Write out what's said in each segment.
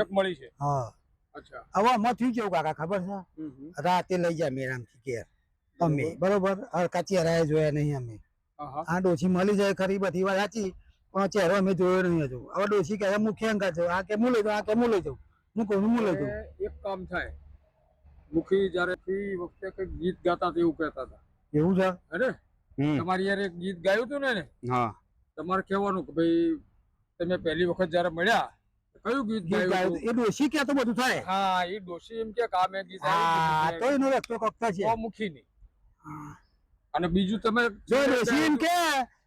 એક મળી છે? હા. અચ્છા. હવે આમાં થયું કેવું કાકા ખબર છે. રાતે લઈ જાય મેરામથી ઘેર. અમે બરોબર? કાચી ચહેરા જોયા નહીં અમે. આ ડોસી મળી જાય ખરી બધી વાત સાચી પણ ચહેરો અમે જોયો નહીં હજુ. હવે ડોસી કહે મુખ્ય અંકા છે આ કે હું લઈ જાઉં આ કે હું લઈ જાઉં હું કહું હું લઈ જાઉં એક કામ થાય. મુખી જયારે ફી વખતે કઈ ગીત ગાતા એવું કહેતા હતા. એવું છે? અરે. તમારી યાર એક ગીત ગાયું હતું ને હા. તમારે કહેવાનું કે ભાઈ તમે પહેલી વખત જયારે મળ્યા કયું ગીત ગીત ગાયું એ ડોશી કે તો બધું થાય? હા એ ડોશી એમ કે કામે ગીત હા તો. એનો રસ્તો કપતા છે. મુખી નહીં અને બીજું તમે જો ડોશી એમ કે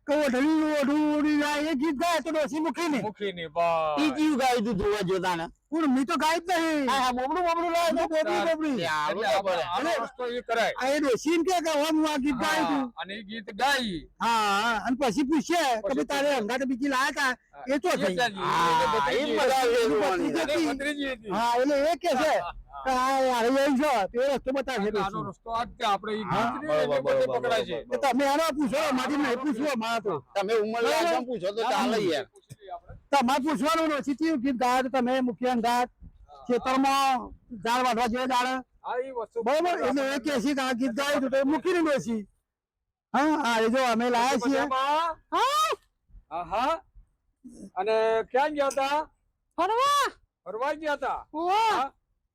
કે ઓઢણી ઓઢું ઓઢી જાય એ ગીત ગાય તો ડોશી મૂકી નહીં બસ ઈ જીવ ગાય તું જોવા જોતા ને પણ મેં તો ગાય જ નહીં. હા હા બોબડું બોબડું લાવે તો બોબડી બોબડી. આવું તો. એ કરાય. આ એ ડોશી કે કે હું આ ગીત ગાય છું અને એ ગીત ગાય હા અને પછી પૂછે કે ભાઈ તારે પૂછે. બીજી લાયા તા? એ તો થઈ. હા, એ. અને હતી. હા એટલે એ કે છે. તમારે પૂછવાનું નથી થયું ગીત ગાય તમે મુખ્ય અંગાત ખેતરમાં ઝાડ વાઢવા જેવા ઝાડ. હા, એ બરોબર? એટલે ગીત ગાયું તો હા હા જો અમે લાયા છીએ. હા. અને ક્યાં ગયા હતા? ફરવા. ફરવા ગયા હતા?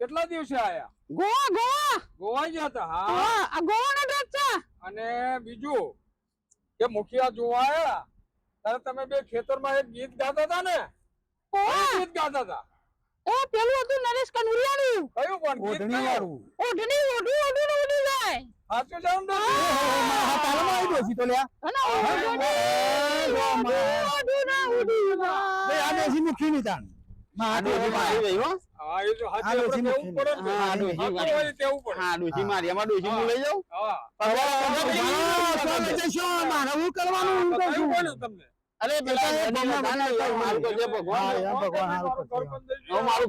કેટલા દિવસે આયા ગોવા ગોવા ગોવા ગયા હતા હા આ ગોવાનો ડ્રેસ છે અને બીજું કે મુખિયા જોવા આયા ત્યારે તમે બે ખેતરમાં એક ગીત ગાતા હતા ને ગીત ગાતા હતા એ પેલું હતું નરેશ કનુરિયાનું કયું પણ ઓઢણી વાળું ઓઢણી ઓઢું ઓઢું ને ઉડી જાય સાચું છે એમ હા તાલમાં આવી ડોશી તો લ્યા અને ઓઢણી ઓઢું ઓઢું ને ઉડી જાય તાન આ ડોશી મારી ગઈ હો હા, એ તો સાચું આ કહેવું પડે ને. હા, મારી.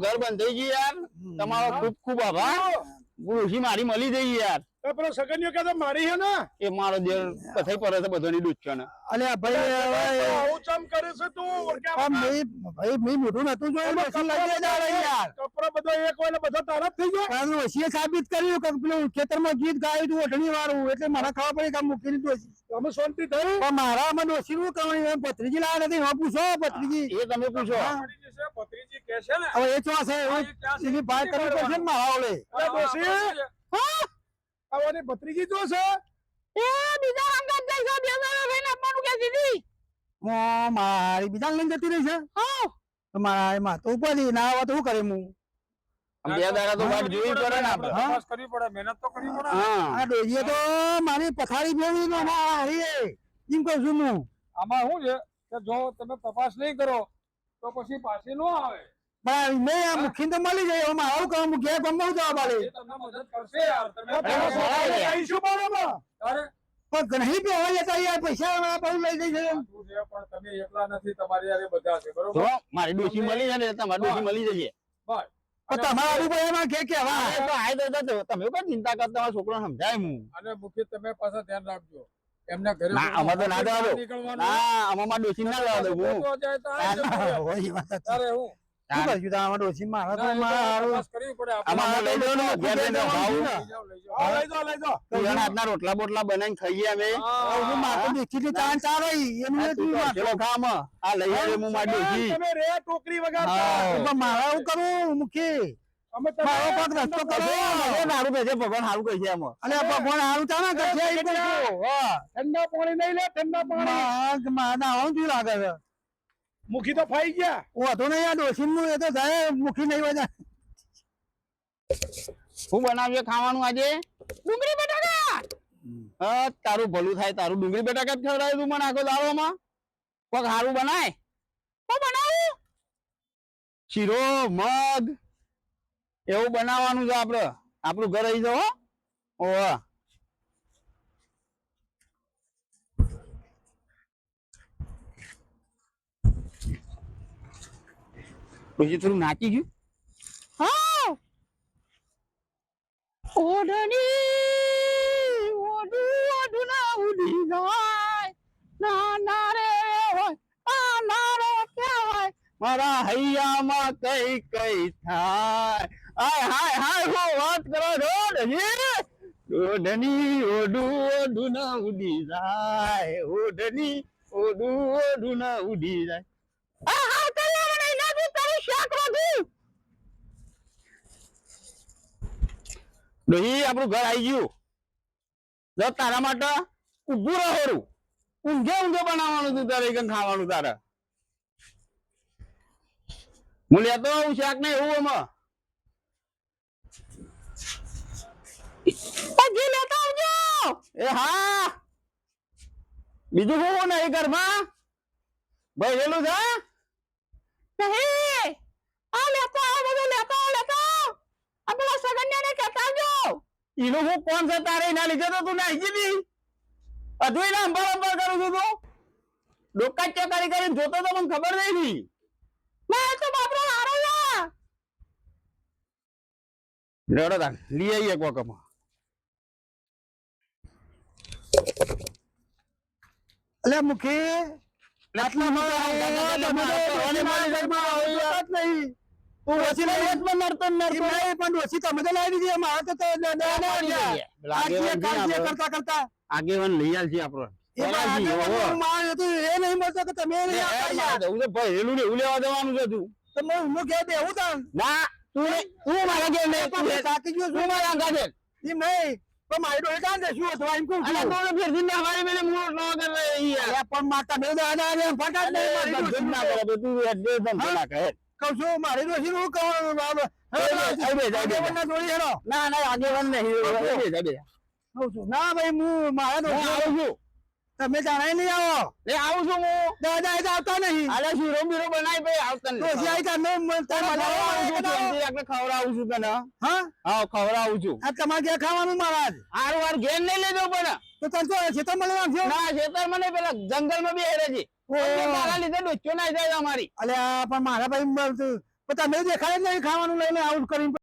ઘર બંધ થઈ ગયું યાર. તમારો ખૂબ ખૂબ આભાર. ડોશી મારી મળી જઈ યાર. પેલો સગનિયો કે મારી હે ને? એ મારો દેર કથાઈ પર છે બધાની છે ને. અલે ભાઈ આવું ચમ કરે છે તું? ઓળખ્યા આ મેં ભાઈ મેં મોટું નતું જોયું ડોશી લઈ જાય યાર? કપરો બધો એક હોય ને બધો તારા થઈ ગયો? કારણ વસીએ સાબિત કર્યું કે પેલો ખેતરમાં ગીત ગાયું તું ઓઢણી વાળું એટલે મારા ખાવા પડી કામ મૂકી દીધું અમે શાંતિ થઈ? પણ મારા અમે ડોશી નું કરવાનું? એમ ભત્રીજી લાયા નથી હું પૂછો પત્રીજી એ તમે પૂછો. પત્રીજી કે છે ને? હવે એ ચો છે એની ભાઈ કરવી પડશે ને મારા ઓલે અરે હા આવવાની ભત્રીજી જો છે. એ બીજા અંગત જાય છે બે જણા રહીને આપવાનું કે દીધી હું મારી બીજા લઈને જતી રહી છે? હા તો મારા એમાં તો ઉપાધી ના આવે તો શું કરે હું? બે દાડા તો વાત જોવી પડે ને આપણે. તપાસ કરવી પડે મહેનત તો કરવી પડે. હા. આ તો મારી પથારી ફેરવી નો ના હારી એમ કહું છું હું. આમાં શું છે? કે જો તમે તપાસ નહીં કરો તો પછી પાછી નો આવે. પણ મેં આ મુખી તો મળી જાય એમાં આવું કામ હું ઘેર ગમવું જવા પાડે એ તમને મદદ કરશે યાર તમે આ તારા અરે, છોકરાને અરે. આવીશું બાળામાં. તારે પણ નહીં બેવા જતા યાર પૈસા મારા લઈ જઈ છે પણ તમે એકલા નથી તમારી યારે બધા છે બરોબર? મારી ડોશી મળી છે તમારી ડોશી મળી જશે. બસ. પણ તમારા એમાં કે કેવા અરે તો આય તો જતો. તમે કોઈ ચિંતા કરતા છોકરો સમજાય હું. અને મુખ્ય તમે પાછા ધ્યાન રાખજો. એમને ઘરે ના, આમાં તો ના દેવા ના આમાં મારી ના લેવા દઉં હું. રોટલા બોટલા બનાવીને ખાઈએ અમે. આ લઈ આવ્યો હું મારી ટોકરી. પણ મારે રસ્તો કરો. ઠંડા પાણી નહીં લે ઠંડા પાણી. લાગે છે. મુખી તો ફાઈ ગયા. વાંધો નહીં આ ડોશી નું એ તો થાય મુખી નહીં વજા શું બનાવ્યો ખાવાનું આજે? ડુંગળી બટાકા! હા તારું ભલું થાય તારું ડુંગળી બટાકા જ ખવડાવ્યું તું મને આખો દાળોમાં કોક સારું બનાય. તો બનાવું? શીરો મગ. એવું બનાવવાનું છે આપડે. આપણું ઘર આવી જાવ ઓહ. પછી થોડું નાચી ગયું. હા. ઓઢણી ઉડી જાય. હૈયામાં કઈ કઈ થાય? હાય હાય હાય, હો વાત કરો દોઢની દોઢની ઓઢું ઓઢું ના જાય. ઓઢની ઓઢું ઓઢું ના જાય હા કર્યા મને એનાથી તારું શાક રાખ્યું ડોહી આપણું ઘર આવી ગયું. જો તારા માટે ઉભું રહેરું ઊંઘે ઊંઘે બનાવવાનું તું તારે કઈ ખાવાનું તારે. હું લેતો હું શાક ને એવું એમાં? હજી લેતા આવજો. એ હા. બીજું શું ને એ ઘરમાં? ભાઈ વેલું છે? નહીં આ લેતા આવો બધું લેતા આવો લેતા આવો આ પેલા સગન્યાને કહેતા આવજો એનું હું કોણ છે તારે એના લીધે તો તું નાખી દીધી અધુઈ ના અંબાર અંબાર કરું છું તું ડોકા ચકારી કરીને જોતો તો મને ખબર નહીં મેં તો બાપરો હારો રડો તાન લઈ આવીએ કોકમાં અલે મુખી આટલા માં નહીં, આગેવાન લઈ આલ છે અરે પણ માતા નહીં મારી જ ના ડોશી. કરે તું હેડ દે ધમ હા? ના છું મારી નું આગેવાન નહીં છું. ના ભાઈ હું મારા આવું છું. તમે જાણે નહીં આવો. લે આવું છું હું. દાદા એ આવતા નહીં. આલે શીરો બીરો બનાવી ભાઈ આવતા નહીં. આવી તમે તને ખવડાવું છું તને. હા? હા ખવડાવું છું. આ તમારે ક્યાં ખાવાનું મારા હારું વાર ઘેર નહીં લેજો પણ. તો તને તો ખેતર તો મને નાખજો ના ખેતર મને પેલા જંગલમાં બી હેરે છે મારા લીધે ડોચ્યો ના જાય અમારી. અલ્યા પણ મારા ભાઈ તમે દેખાડે નહીં ખાવાનું લઈને આઉટ કરીને.